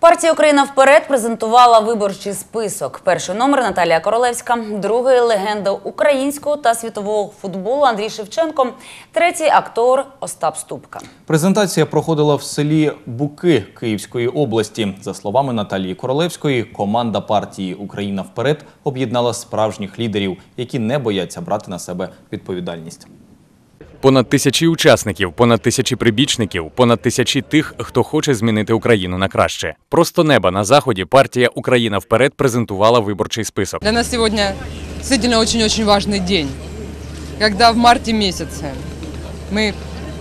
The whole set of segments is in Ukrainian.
Партія Україна вперед презентувала виборчий список. Перший номер Наталія Королевська, другий легенда українського та світового футболу Андрій Шевченко, третій актор Остап Ступка. Презентація проходила в селі Буки Київської області. За словами Наталії Королевської, команда партії Україна вперед об'єднала справжніх лідерів, які не бояться брати на себе відповідальність Понад тисячі учасників, понад тисячі прибічників, понад тисячі тих, хто хоче змінити Україну на краще. Просто неба на заході партія Україна вперед презентувала виборчий список. Для нас сегодня действительно очень-очень важный день, когда в марте месяце мы,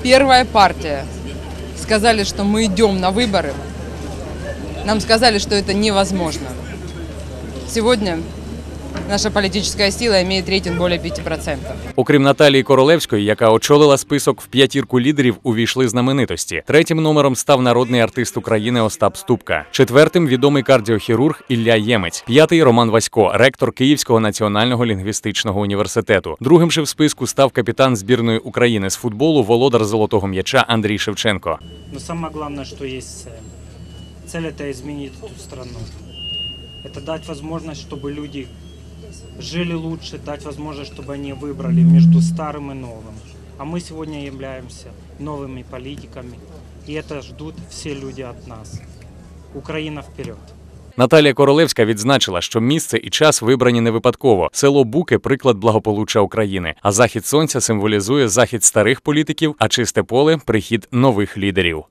первая партия, сказали, что мы идем на выборы. Нам сказали, что это невозможно. Сегодня наша политическая сила имеет рейтинг более 5%. Окрім Наталії Королевської, яка очолила список в п'ятірку лідерів, увійшли знаменитості. Третім номером став народний артист України Остап Ступка. Четвертим відомий кардіохірург Ілля Ємець. П'ятий Роман Васько, ректор Київського національного лінгвістичного університету. Другим же в списку став капітан збірної України з футболу, володар золотого м'яча Андрій Шевченко. Но самое главное, что есть цель. Цель это изменить эту страну. Это дать возможность, чтобы люди жили лучше, дать возможность, чтобы они выбрали между старым и новым. А мы сегодня являемся новыми политиками, и это ждут все люди от нас. Украина вперед! Наталія Королевська відзначила, що місце і час вибрані не випадково. Село Буки приклад благополуччя України. А захід сонця символізує захід старих політиків, а чисте поле прихід нових лідерів.